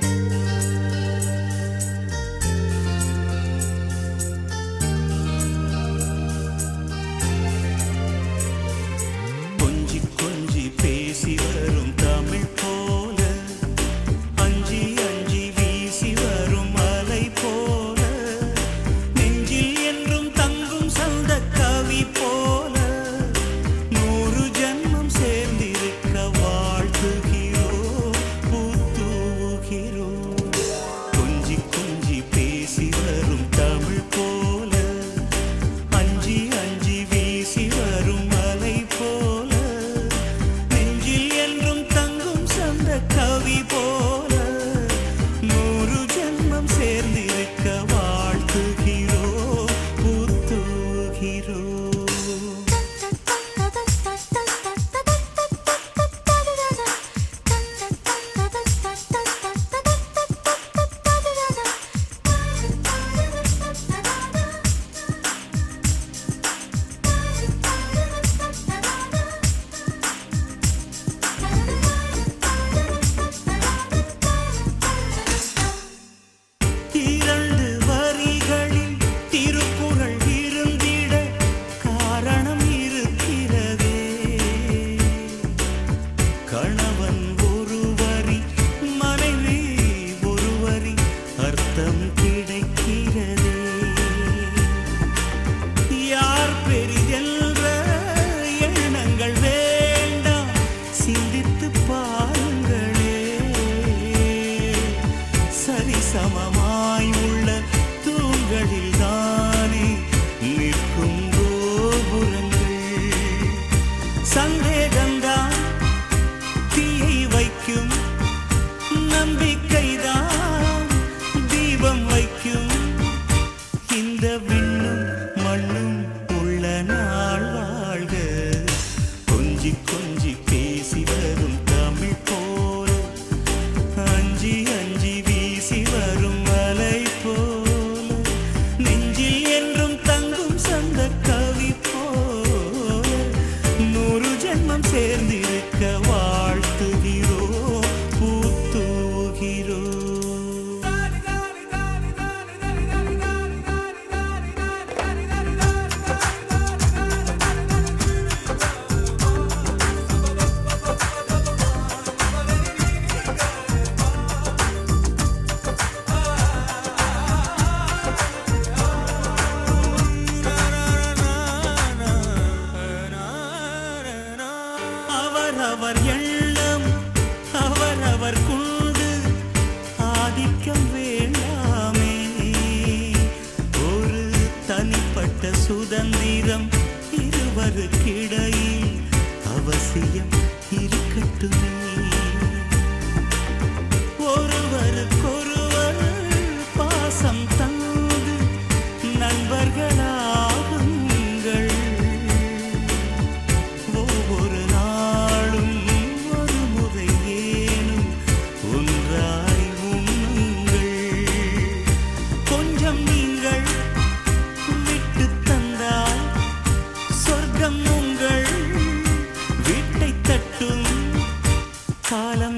Música சமமாய் உள்ள தூண்களில் தானே நிற்கும் கோபுரங்கள். சந்தேகம்தான் தீயை வைக்கும் நம்பிக்கைதான் தீபம் வைக்கும். இந்த நேரம் இருவருக்கிடையில் அவசியம் இருக்கட்டுமே. ஒருவருக்கொருவர் பாசம் தந்து நண்பர்களாகுங்கள். ஒவ்வொரு நாளும் ஒரு முறை ஏனும் ஒன்றாய் உண்ணுங்கள். கொஞ்சம் நீங்கள் കാലം